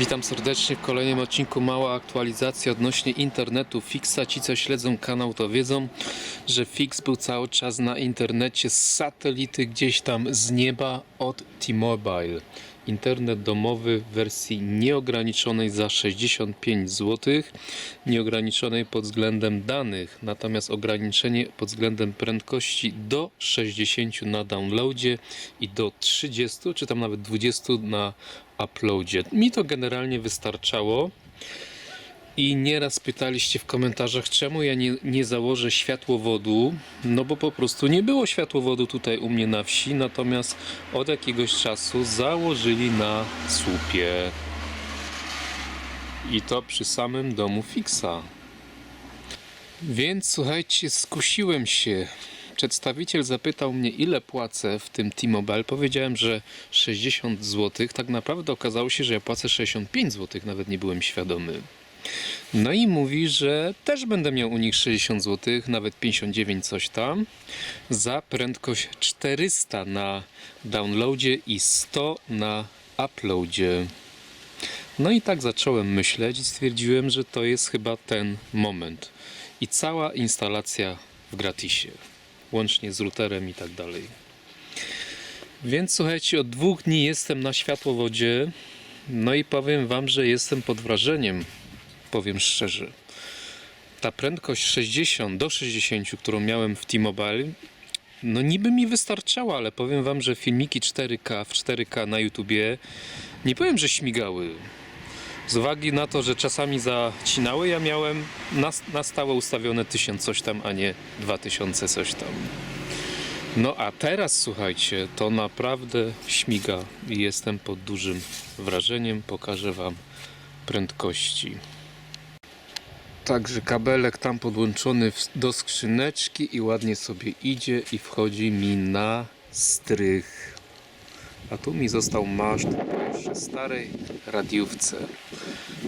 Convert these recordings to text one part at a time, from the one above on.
Witam serdecznie w kolejnym odcinku. Mała aktualizacja odnośnie internetu Fixa. Ci, co śledzą kanał, to wiedzą, że Fix był cały czas na internecie z satelity gdzieś tam z nieba od T-Mobile. Internet domowy w wersji nieograniczonej za 65 zł, nieograniczonej pod względem danych, natomiast ograniczenie pod względem prędkości do 60 na downloadzie i do 30 czy tam nawet 20 na uploadzie. Mi to generalnie wystarczało. I nieraz pytaliście w komentarzach, czemu ja nie, nie założę światłowodu. No bo po prostu nie było światłowodu tutaj u mnie na wsi, natomiast od jakiegoś czasu założyli na słupie. I to przy samym domu fixa. Więc słuchajcie, skusiłem się. Przedstawiciel zapytał mnie, ile płacę w tym T-Mobile. Powiedziałem, że 60 zł. Tak naprawdę okazało się, że ja płacę 65 zł, nawet nie byłem świadomy. No i mówi, że też będę miał u nich 60 zł, nawet 59 coś tam, za prędkość 400 na downloadzie i 100 na uploadzie. No i tak zacząłem myśleć i stwierdziłem, że to jest chyba ten moment. I cała instalacja w gratisie, łącznie z routerem i tak dalej. Więc słuchajcie, od dwóch dni jestem na światłowodzie. No i powiem Wam, że jestem pod wrażeniem, powiem szczerze. Ta prędkość 60 do 60, którą miałem w T-Mobile, no niby mi wystarczała, ale powiem Wam, że filmiki 4K w 4K na YouTubie nie powiem, że śmigały. Z uwagi na to, że czasami zacinały, ja miałem na, na stałe ustawione 1000 coś tam, a nie 2000 coś tam. No a teraz słuchajcie, to naprawdę śmiga i jestem pod dużym wrażeniem. Pokażę Wam prędkości. Także kabelek tam podłączony do skrzyneczki i ładnie sobie idzie i wchodzi mi na strych. A tu mi został maszt po jeszcze starej radiówce.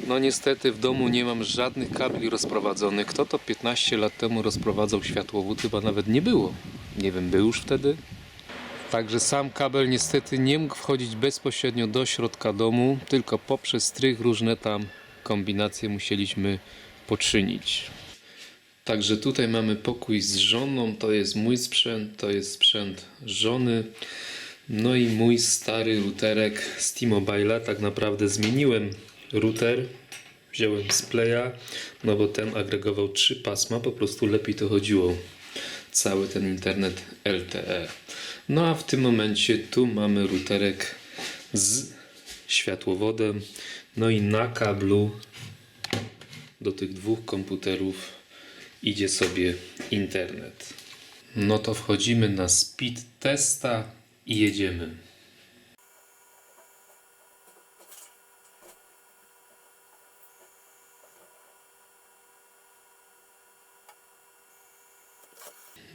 No niestety w domu nie mam żadnych kabli rozprowadzonych. Kto to 15 lat temu rozprowadzał światłowód? Chyba nawet nie było. Nie wiem, był już wtedy? Także sam kabel niestety nie mógł wchodzić bezpośrednio do środka domu, tylko poprzez strych różne tam kombinacje musieliśmy poczynić. Także tutaj mamy pokój z żoną, to jest mój sprzęt, to jest sprzęt żony. No i mój stary routerek z T-Mobile'a. Tak naprawdę zmieniłem router, wziąłem z Playa, no bo ten agregował trzy pasma, po prostu lepiej to chodziło. Cały ten internet LTE. No a w tym momencie tu mamy routerek z światłowodem, no i na kablu do tych dwóch komputerów idzie sobie internet. No to wchodzimy na speed testa i jedziemy.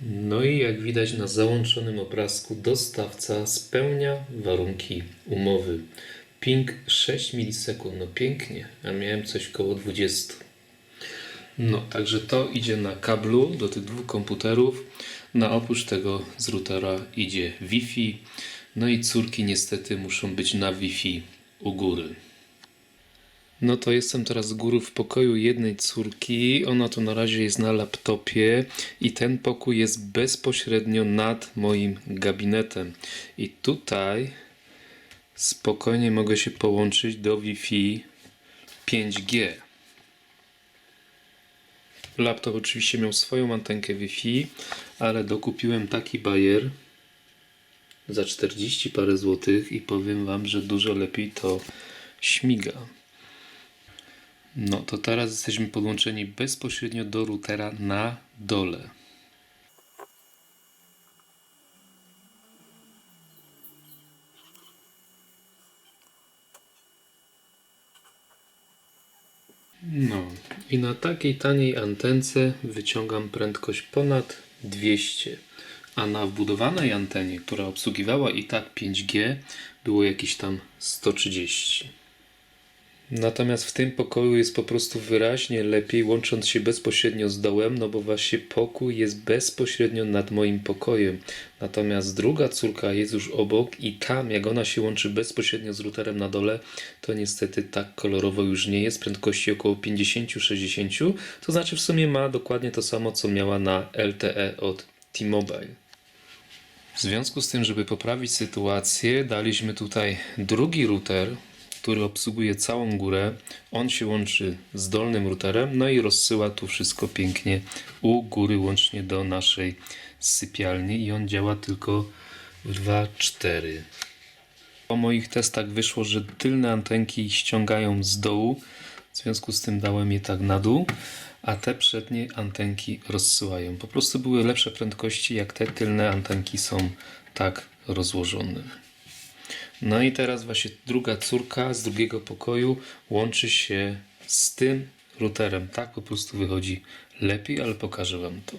No i jak widać na załączonym obrazku, dostawca spełnia warunki umowy. Ping 6 milisekund, no pięknie, a miałem coś koło 20. No, także to idzie na kablu do tych dwóch komputerów. Na oprócz tego z routera idzie Wi-Fi. No i córki niestety muszą być na Wi-Fi u góry. No to jestem teraz z góry w pokoju jednej córki. Ona tu na razie jest na laptopie i ten pokój jest bezpośrednio nad moim gabinetem. I tutaj spokojnie mogę się połączyć do Wi-Fi 5G. Laptop oczywiście miał swoją antenkę Wi-Fi, ale dokupiłem taki bajer za 40 parę złotych i powiem Wam, że dużo lepiej to śmiga. No to teraz jesteśmy podłączeni bezpośrednio do routera na dole. No i na takiej taniej antence wyciągam prędkość ponad 200, a na wbudowanej antenie, która obsługiwała i tak 5G, było jakieś tam 130. Natomiast w tym pokoju jest po prostu wyraźnie lepiej, łącząc się bezpośrednio z dołem, no bo właśnie pokój jest bezpośrednio nad moim pokojem. Natomiast druga córka jest już obok i tam, jak ona się łączy bezpośrednio z routerem na dole, to niestety tak kolorowo już nie jest, prędkości około 50-60, to znaczy w sumie ma dokładnie to samo, co miała na LTE od T-Mobile. W związku z tym, żeby poprawić sytuację, daliśmy tutaj drugi router, który obsługuje całą górę. On się łączy z dolnym routerem, no i rozsyła tu wszystko pięknie u góry, łącznie do naszej sypialni. I on działa tylko 2.4. Po moich testach wyszło, że tylne antenki ściągają z dołu, w związku z tym dałem je tak na dół, a te przednie antenki rozsyłają. Po prostu były lepsze prędkości, jak te tylne antenki są tak rozłożone. No i teraz właśnie druga córka z drugiego pokoju łączy się z tym routerem. Tak po prostu wychodzi lepiej, ale pokażę Wam to.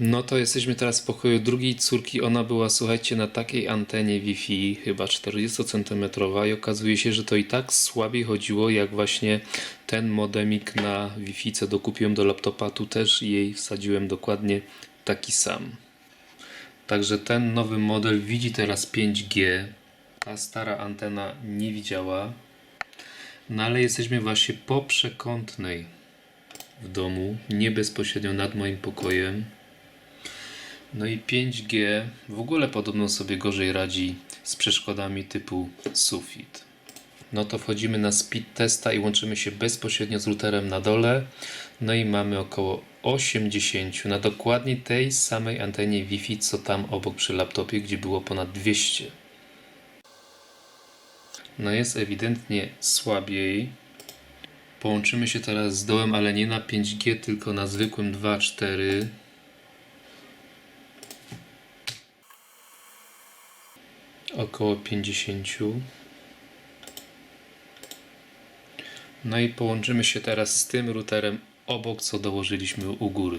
No to jesteśmy teraz w pokoju drugiej córki. Ona była, słuchajcie, na takiej antenie Wi-Fi, chyba 40 cm i okazuje się, że to i tak słabiej chodziło, jak właśnie ten modemik na Wi-Fi, co dokupiłem do laptopa. Tu też jej wsadziłem dokładnie taki sam. Także ten nowy model widzi teraz 5G. Ta stara antena nie widziała. No ale jesteśmy właśnie po przekątnej w domu, nie bezpośrednio nad moim pokojem. No i 5G w ogóle podobno sobie gorzej radzi z przeszkodami typu sufit. No to wchodzimy na speed testa i łączymy się bezpośrednio z routerem na dole. No i mamy około 80 na dokładnie tej samej antenie Wi-Fi, co tam obok przy laptopie, gdzie było ponad 200. No jest ewidentnie słabiej. Połączymy się teraz z dołem, ale nie na 5G, tylko na zwykłym 2.4. Około 50. No i połączymy się teraz z tym routerem obok, co dołożyliśmy u góry.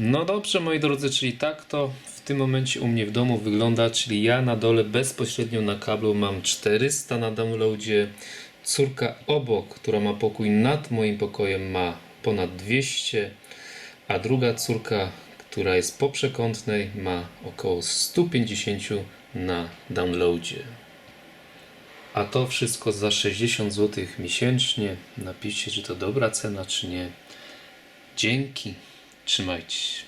No dobrze, moi drodzy, czyli tak to w tym momencie u mnie w domu wygląda, czyli ja na dole bezpośrednio na kablu mam 400 na downloadzie, córka obok, która ma pokój nad moim pokojem ma ponad 200, a druga córka, która jest po przekątnej ma około 150 na downloadzie. A to wszystko za 60 zł miesięcznie. Napiszcie, czy to dobra cena, czy nie. Dzięki. Trzymajcie się.